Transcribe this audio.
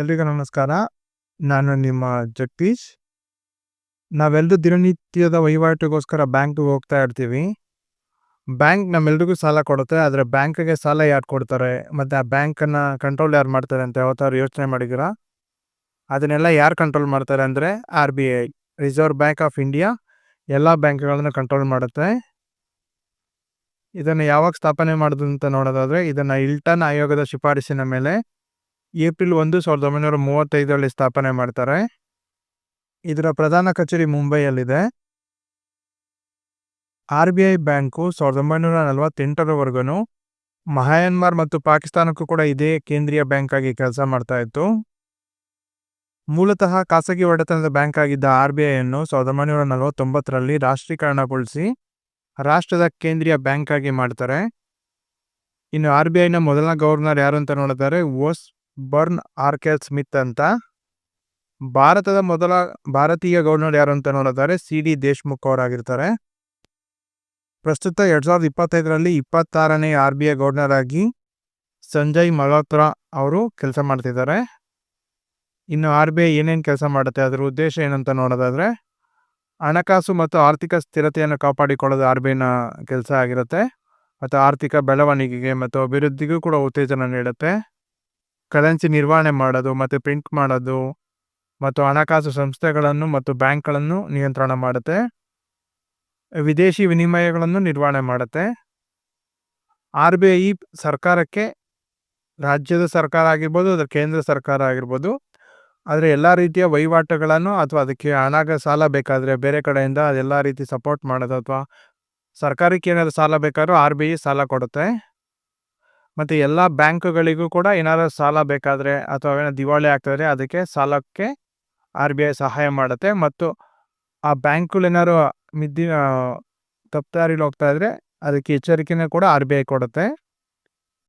ಎಲ್ರಿಗೂ ನಮಸ್ಕಾರ. ನಾನು ನಿಮ್ಮ ಜಗದೀಶ್. ನಾವೆಲ್ಲರೂ ದಿನನಿತ್ಯದ ವಹಿವಾಟಿಗೋಸ್ಕರ ಬ್ಯಾಂಕ್ಗೆ ಹೋಗ್ತಾ ಇರ್ತೀವಿ. ಬ್ಯಾಂಕ್ ನಮ್ಮೆಲ್ರಿಗೂ ಸಾಲ ಕೊಡುತ್ತೆ, ಆದರೆ ಬ್ಯಾಂಕ್ಗೆ ಸಾಲ ಯಾರು ಕೊಡ್ತಾರೆ? ಮತ್ತು ಆ ಬ್ಯಾಂಕನ್ನು ಕಂಟ್ರೋಲ್ ಯಾರು ಮಾಡ್ತಾರೆ ಅಂತ ಯಾವತ್ತಾದ್ರು ಯೋಚನೆ ಮಾಡಿದ್ದೀರಾ? ಅದನ್ನೆಲ್ಲ ಯಾರು ಕಂಟ್ರೋಲ್ ಮಾಡ್ತಾರೆ ಅಂದರೆ R B I, reserve bank of India, ಎಲ್ಲ ಬ್ಯಾಂಕ್ಗಳನ್ನು ಕಂಟ್ರೋಲ್ ಮಾಡುತ್ತೆ. ಇದನ್ನು ಯಾವಾಗ ಸ್ಥಾಪನೆ ಮಾಡೋದು ಅಂತ ನೋಡೋದಾದರೆ, ಇದನ್ನು ಇಲ್ಟನ್ ಆಯೋಗದ ಶಿಫಾರಸಿನ ಮೇಲೆ ಏಪ್ರಿಲ್ ಒಂದು ಸಾವಿರದ ಒಂಬೈನೂರ ಮೂವತ್ತೈದರಲ್ಲಿ ಸ್ಥಾಪನೆ ಮಾಡ್ತಾರೆ. ಇದರ ಪ್ರಧಾನ ಕಚೇರಿ ಮುಂಬೈಯಲ್ಲಿದೆ. ಆರ್ ಬಿ ಐ ಬ್ಯಾಂಕು ಸಾವಿರದ ಒಂಬೈನೂರ ನಲವತ್ತೆಂಟರವರೆಗೂ ಮಹಯನ್ಮಾರ್ ಮತ್ತು ಪಾಕಿಸ್ತಾನಕ್ಕೂ ಕೂಡ ಇದೇ ಕೇಂದ್ರೀಯ ಬ್ಯಾಂಕ್ ಆಗಿ ಕೆಲಸ ಮಾಡ್ತಾ ಇತ್ತು. ಮೂಲತಃ ಖಾಸಗಿ ಒಡೆತನದ ಬ್ಯಾಂಕ್ ಆಗಿದ್ದ ಆರ್ ಬಿ ಐಯನ್ನು ಸಾವಿರದ ಒಂಬೈನೂರ ನಲವತ್ತೊಂಬತ್ತರಲ್ಲಿ ರಾಷ್ಟ್ರೀಕರಣಗೊಳಿಸಿ ರಾಷ್ಟ್ರದ ಕೇಂದ್ರೀಯ ಬ್ಯಾಂಕ್ ಆಗಿ ಮಾಡ್ತಾರೆ. ಇನ್ನು ಆರ್ ಬಿ ಐನ ಮೊದಲ ಗವರ್ನರ್ ಯಾರು ಅಂತ ನೋಡಿದರೆ ಓಸ್ ಬರ್ನ್ ಆರ್ಕೆಲ್ ಸ್ಮಿತ್ ಅಂತ. ಭಾರತದ ಮೊದಲ ಭಾರತೀಯ ಗವರ್ನರ್ ಯಾರು ಅಂತ ನೋಡಿದರೆ ಸಿ ಡಿ ದೇಶ್ಮುಖ್ ಅವರಾಗಿರ್ತಾರೆ. ಪ್ರಸ್ತುತ ಎರಡು ಸಾವಿರದ ಇಪ್ಪತ್ತೈದರಲ್ಲಿ ಇಪ್ಪತ್ತಾರನೇ ಆರ್ ಬಿ ಐ ಗವರ್ನರ್ ಆಗಿ ಸಂಜಯ್ ಮಲ್ಹೋತ್ರಾ ಅವರು ಕೆಲಸ ಮಾಡ್ತಿದ್ದಾರೆ. ಇನ್ನು ಆರ್ ಬಿ ಐ ಏನೇನು ಕೆಲಸ ಮಾಡುತ್ತೆ, ಅದರ ಉದ್ದೇಶ ಏನಂತ ನೋಡೋದಾದರೆ ಹಣಕಾಸು ಮತ್ತು ಆರ್ಥಿಕ ಸ್ಥಿರತೆಯನ್ನು ಕಾಪಾಡಿಕೊಳ್ಳೋದು ಆರ್ ಬಿ ಐನ ಕೆಲಸ ಆಗಿರುತ್ತೆ. ಮತ್ತು ಆರ್ಥಿಕ ಬೆಳವಣಿಗೆಗೆ ಮತ್ತು ಅಭಿವೃದ್ಧಿಗೂ ಕೂಡ ಉತ್ತೇಜನ ನೀಡುತ್ತೆ. ಕರೆನ್ಸಿ ನಿರ್ವಹಣೆ ಮಾಡೋದು ಮತ್ತು ಪ್ರಿಂಟ್ ಮಾಡೋದು ಮತ್ತು ಹಣಕಾಸು ಸಂಸ್ಥೆಗಳನ್ನು ಮತ್ತು ಬ್ಯಾಂಕ್ಗಳನ್ನು ನಿಯಂತ್ರಣ ಮಾಡುತ್ತೆ. ವಿದೇಶಿ ವಿನಿಮಯಗಳನ್ನು ನಿರ್ವಹಣೆ ಮಾಡುತ್ತೆ. ಆರ್ ಬಿ ಐ ಸರ್ಕಾರಕ್ಕೆ ರಾಜ್ಯದ ಸರ್ಕಾರ ಆಗಿರ್ಬೋದು, ಅದರ ಕೇಂದ್ರ ಸರ್ಕಾರ ಆಗಿರ್ಬೋದು, ಆದರೆ ಎಲ್ಲ ರೀತಿಯ ವಹಿವಾಟುಗಳನ್ನು ಅಥವಾ ಅದಕ್ಕೆ ಹಣಗ ಸಾಲ ಬೇಕಾದರೆ ಬೇರೆ ಕಡೆಯಿಂದ ಅದೆಲ್ಲ ರೀತಿ ಸಪೋರ್ಟ್ ಮಾಡೋದು ಅಥವಾ ಸರ್ಕಾರಕ್ಕೆ ಏನಾದರೂ ಸಾಲ ಬೇಕಾದರೂ ಆರ್ ಬಿ ಐ ಸಾಲ ಕೊಡುತ್ತೆ. ಮತ್ತು ಎಲ್ಲ ಬ್ಯಾಂಕುಗಳಿಗೂ ಕೂಡ ಏನಾದರೂ ಸಾಲ ಬೇಕಾದರೆ ಅಥವಾ ಏನೋ ದಿವಾಳಿ ಆಗ್ತಾಯಿದ್ರೆ ಅದಕ್ಕೆ ಸಾಲಕ್ಕೆ ಆರ್ ಬಿ ಐ ಸಹಾಯ ಮಾಡುತ್ತೆ. ಮತ್ತು ಆ ಬ್ಯಾಂಕ್ಗಳು ಏನಾದ್ರು ಮಿದ್ದಿ ತಪ್ಪು ದಾರಿಲಿ ಹೋಗ್ತಾ ಇದ್ರೆ ಅದಕ್ಕೆ ಎಚ್ಚರಿಕೆನೂ ಕೂಡ ಆರ್ ಬಿ ಐ ಕೊಡುತ್ತೆ.